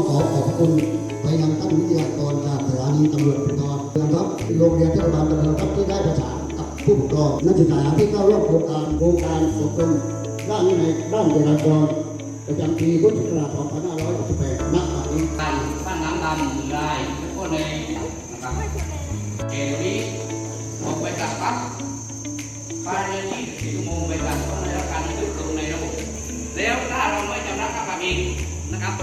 ต้องขอขอบคุณไปยังท่านวิทยากรจากสถานีตำรวจภูธรนะครับโรงเรียนเทศบาลตำบลครับที่ได้ประสานกับผู้ปกครองนักศึกษาที่เข้าร่วมโครงการโครงการอบรมด้านวินัยด้านจราจรประจำปีพุทธศักราช2568ณบัดนี้บ้านบ้านน้ำดำได้แล้วก็ในนะครับเอวี นะครับ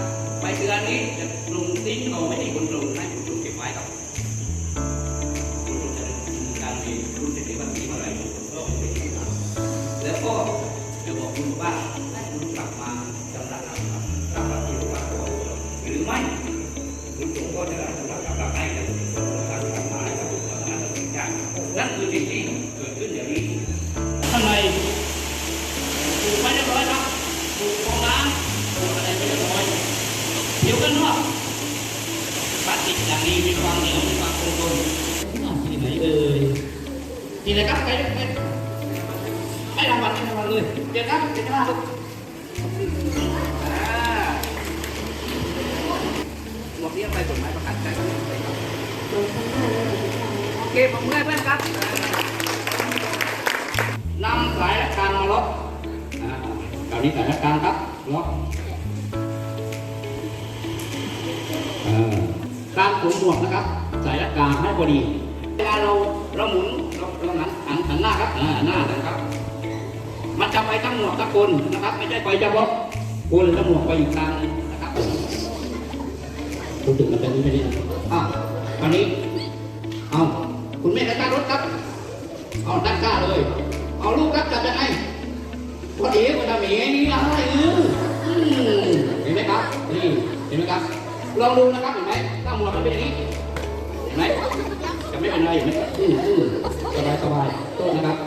ใบเตือนนี้จะลงทิ้งเราไม่ที่คุณลงให้คุณลงเก็บไว้ครับคุณลงจะดำเนินการเองคุณจะได้วันนี้เมื่อไหร่ก็ไม่ได้ทำแล้วก็จะบอกคุณว่าให้คุณกลับมาจำนักกับกลับมาที่โรงพยาบาลก่อนหรือไม่คุณสงก็จะได้สำหรับกลับให้กับการทำมาให้กับการทำงานต่างๆนั่นคือสิ่งที่ เดี๋ยวกันอกปฏิจอย่านี้มีความเหนียวมีความคงทนที่ไหนเอ่ยที่ไหนครับไปไปให้รางวัลให้รางวัลเลยเดี๋ยวครับเดี๋ยวครับลูกหมวกนี้ไปกฎหมายประกาศใช้ก็ไม่ได้ครับโอเคผมเมื่อยเพื่อนครับนำสายราชการมาล็อกอ่าคราวนี้สายราชการครับล็อก สวมหมวกนะครับสายรากาให้พอดี เวลาเราเราหมุนเราเราหันหันหันหน้าครับอ่าหน้านะครับ มันจะไปทั้งหมวกทั้งคนนะครับ ไม่ใช่ไปเฉพาะคนแล้วหมวกไปอีกทางนะครับรู้สึกมันเป็นไม่ดีอะตอนนี้ เอาคุณแม่ตั้งรถครับ เอาตั้งกล้าเลย เอาลูกครับจับยังไงพอดีมันทำอย่างนี้อะไรเออเห็นไหมครับ นี่ เห็นไหมครับ ลองดูนะครับเห็นไหมถ้าหมวกมันเป็นอย่างนี้เห็นไหมจะไม่เป็นไรเห็นไหมอืมอืมสบายสบายโทษนะครับ